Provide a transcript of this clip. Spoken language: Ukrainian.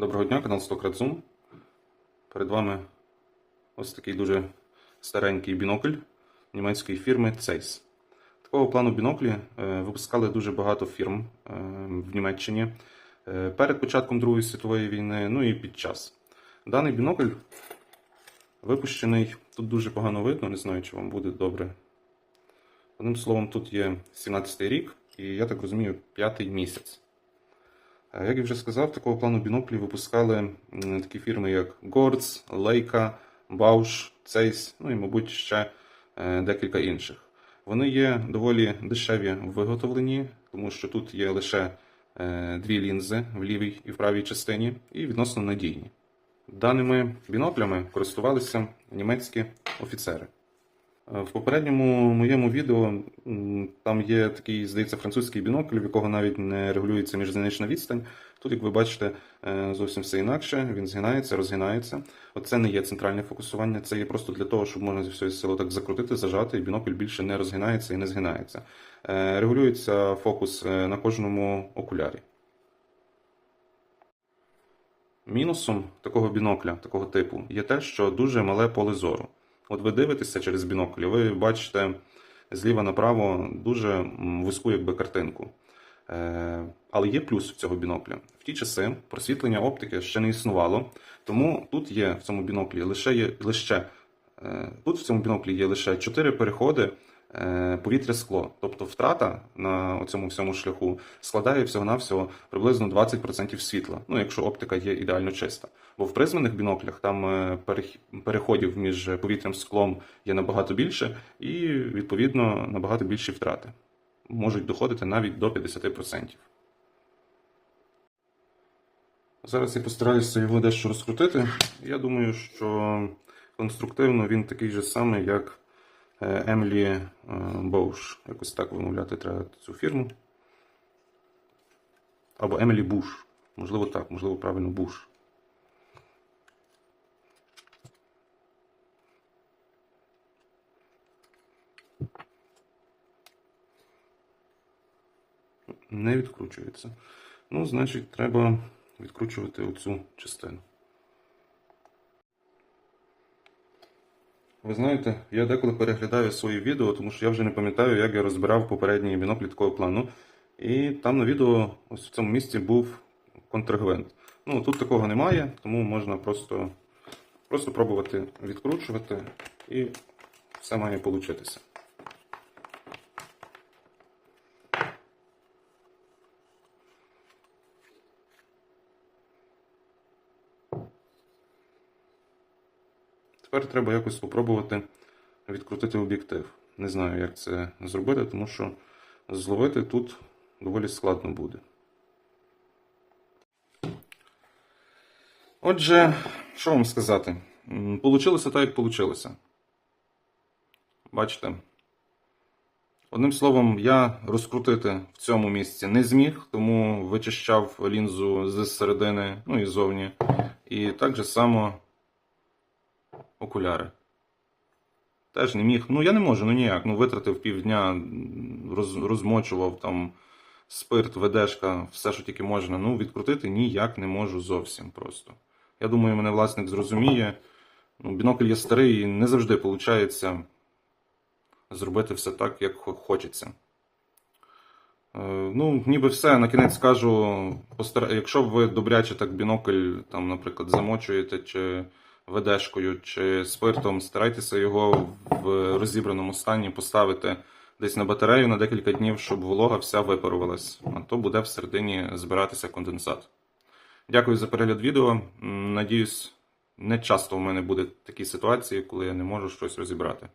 Доброго дня, канал Стократ Перед вами ось такий дуже старенький бінокль німецької фірми Zeiss. Такого плану біноклі е, випускали дуже багато фірм е, в Німеччині е, перед початком Другої світової війни, ну і під час. Даний бінокль випущений, тут дуже погано видно, не знаю, чи вам буде добре. Одним словом, тут є 17-й рік, і я так розумію, п'ятий місяць. Як я вже сказав, такого плану біноклі випускали такі фірми, як Gortz, Leica, Bausch, Zeiss, ну і, мабуть, ще е, декілька інших. Вони є доволі дешеві в виготовленні, тому що тут є лише е, дві лінзи в лівій і в правій частині, і відносно надійні. Даними біноклями користувалися німецькі офіцери. Е, В попередньому моєму відео там є такий, здається, французький бінокль, в якого навіть не регулюється міжзанична відстань. Тут, як ви бачите, е, зовсім все інакше. Він згинається, розгинається. Оце не є центральне фокусування, це є просто для того, щоб можна зі всієї сили так закрутити, зажати, і бінокль більше не розгинається і не згинається. Е, Регулюється фокус на кожному окулярі. Мінусом такого бінокля, такого типу, є те, що дуже мале поле зору. От ви дивитеся через бінокль, ви бачите зліва направо дуже вузьку якби, картинку. Е, але є плюс в цього бінокля. В ті часи просвітлення оптики ще не існувало, тому тут є в цьому біноклі лише є лише е, тут в цьому біноклі є лише 4 переходи е, повітря-скло. Тобто втрата на цьому всьому шляху складає всього-навсього приблизно 20% світла, ну якщо оптика є ідеально чиста. Бо в призмених біноклях там е, переходів між повітрям склом є набагато більше, і відповідно набагато більші втрати. Можуть доходити навіть до 50%. Зараз я постараюся його дещо розкрутити. Я думаю, що конструктивно він такий же самий, як е, Емілі Боуш. Якось так вимовляти треба цю фірму. Або Емілі Буш. Можливо, так, можливо, правильно Буш. Не відкручується. Ну, значить, треба відкручувати оцю частину. Ви знаєте, я деколи переглядаю свої відео, тому що я вже не пам'ятаю, як я розбирав попередній біноклі такого плану. І там на відео ось в цьому місці був контрагвент. Ну, тут такого немає, тому можна просто, просто пробувати відкручувати і все має получитися. Тепер треба якось спробувати відкрутити об'єктив. Не знаю, як це зробити, тому що зловити тут доволі складно буде. Отже, що вам сказати? Получилося так, як получилося. Бачите? Одним словом, я розкрутити в цьому місці не зміг, тому вичищав лінзу з середини, ну і ззовні. І так же само окуляри. Теж не міг. Ну, я не можу, ну ніяк. Ну, витратив півдня, роз, розмочував там спирт, ведешка, все, що тільки можна. Ну, відкрутити ніяк не можу зовсім просто. Я думаю, мене власник зрозуміє. Ну, бінокль є старий і не завжди виходить зробити все так, як хочеться. Е, Ну, ніби все. На кінець скажу, якщо ви добряче так бінокль, там, наприклад, замочуєте чи ведешкою, чи спиртом, старайтеся його в розібраному стані поставити десь на батарею на декілька днів, щоб волога вся випарувалась, а то буде всередині збиратися конденсат. Дякую за перегляд відео. Надіюсь, не часто в мене буде такі ситуації, коли я не можу щось розібрати.